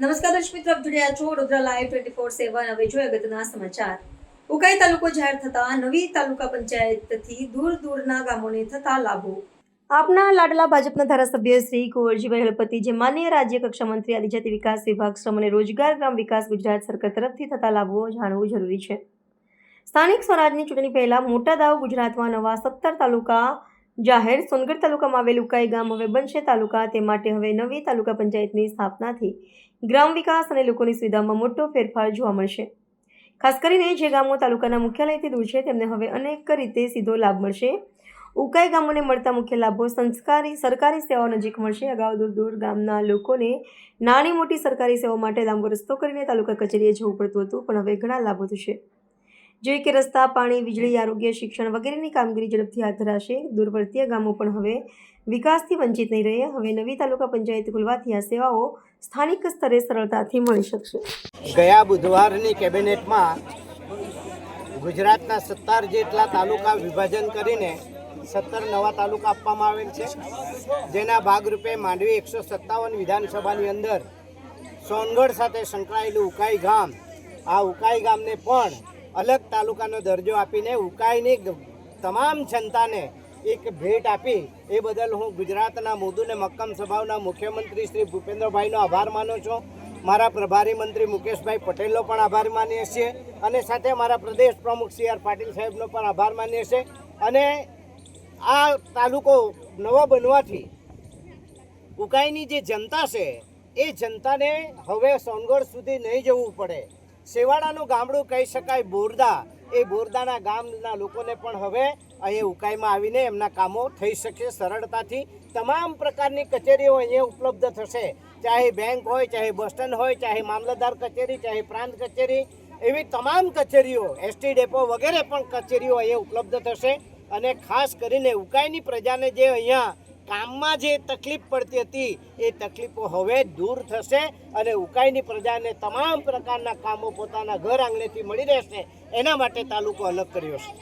નમસ્કાર દર્શક મિત્રો, આપ જોડ્યા છો Vadodara live twenty four seven હવે જોઈએ અગત્યના સમાચાર. ઉકાઈ તાલુકો જાહેર થતા નવી તાલુકા પંચાયતથી દૂર દૂરના ગામોને થતા લાભો. આપના લાડલા ભાજપના ધારાસભ્ય શ્રી કુંવરજીભાઈ હળપતિ જે માન્ય રાજ્ય કક્ષા મંત્રી આદિજાતિ વિકાસ વિભાગ શ્રમ અને રોજગાર ગ્રામ વિકાસ ગુજરાત સરકાર તરફથી થતા લાભો જાણવું જરૂરી છે. સ્થાનિક સ્વરાજની ચૂંટણી પહેલા મોટા દાવ ગુજરાતમાં નવા સત્તર તાલુકા જાહેર સોનગઢ તાલુકામાં આવેલ ઉકાઈ ગામ હવે બનશે? તાલુકા તે માટે હવે નવી તાલુકા પંચાયતની સ્થાપનાથી ગ્રામ વિકાસ અને લોકોની સુવિધામાં મોટો ફેરફાર જોવા મળશે. ખાસ કરીને જે ગામો તાલુકાના મુખ્યાલયથી દૂર છે, તેમને હવે અનેક રીતે સીધો લાભ મળશે. ઉકાઈ ગામોને મળતા મુખ્ય લાભો સંસ્કારી, સરકારી સેવાઓ નજીક મળશે. અગાઉ દૂર દૂર ગામના લોકોને નાની મોટી સરકારી સેવાઓ માટે લાંબો રસ્તો કરીને તાલુકા કચેરીએ જવું પડતું હતું, પણ હવે ઘણા લાભો થશે. જેવી કે રસ્તા, પાણી, વીજળી, આરોગ્ય, શિક્ષણ વગેરેની કામગીરી ઝડપથી હાથ ધરાશે. દૂરવર્તીય ગામો પણ હવે વિકાસથી વંચિત નહીં રહે. હવે નવી તાલુકા પંચાયત ખુલવાથી આ સેવાઓ સ્થાનિક સ્તરે સરળતાથી મળી શકશે. ગયા બુધવારની કેબિનેટમાં ગુજરાતના સત્તર જેટલા તાલુકા વિભાજન કરીને સત્તર નવા તાલુકા આપવામાં આવેલ છે. જેના ભાગરૂપે માંડવી એકસો સત્તાવન વિધાનસભાની અંદર સોનગઢ સાથે સંકળાયેલું ઉકાઈ ગામ, આ ઉકાઈ ગામને પણ અલગ તાલુકાનો દરજ્જો આપીને ઉકાઈની તમામ જનતાને એક ભેટ આપી એ બદલ હું ગુજરાતના મોદુને મક્કમ સ્વભાવના મુખ્યમંત્રી શ્રી ભૂપેન્દ્રભાઈનો આભાર માનું છું. મારા પ્રભારી મંત્રી મુકેશભાઈ પટેલનો પણ આભાર માનીએ છીએ અને સાથે મારા પ્રદેશ પ્રમુખ સી આર પાટીલ સાહેબનો પણ આભાર માનીએ છીએ. અને આ તાલુકો નવો બનવાથી ઉકાઈની જે જનતા છે, એ જનતાને હવે સોનગઢ સુધી નહીં જવું પડે. સેવાડાનું ગામડું કહી શકાય બોરદા. એ બોરદાના ગામના લોકોને પણ હવે અહીં ઉકાઈમાં આવીને એમના કામો થઈ શકે સરળતાથી. તમામ પ્રકારની કચેરીઓ અહીંયા ઉપલબ્ધ થશે. ચાહે બેંક હોય, ચાહે બસ સ્ટેન્ડ હોય, ચાહે મામલતદાર કચેરી, ચાહે પ્રાંત કચેરી, એવી તમામ કચેરીઓ, એસટી ડેપો વગેરે પણ કચેરીઓ અહીંયા ઉપલબ્ધ થશે. અને ખાસ કરીને ઉકાઈની પ્રજાને જે અહીંયા કામમાં જે તકલીફ પડતી હતી, એ તકલીફો હવે દૂર થશે અને ઉકાઈની પ્રજાને તમામ પ્રકારના કામો પોતાના ઘર આંગણેથી મળી રહેશે. એના માટે તાલુકો અલગ કર્યો છે.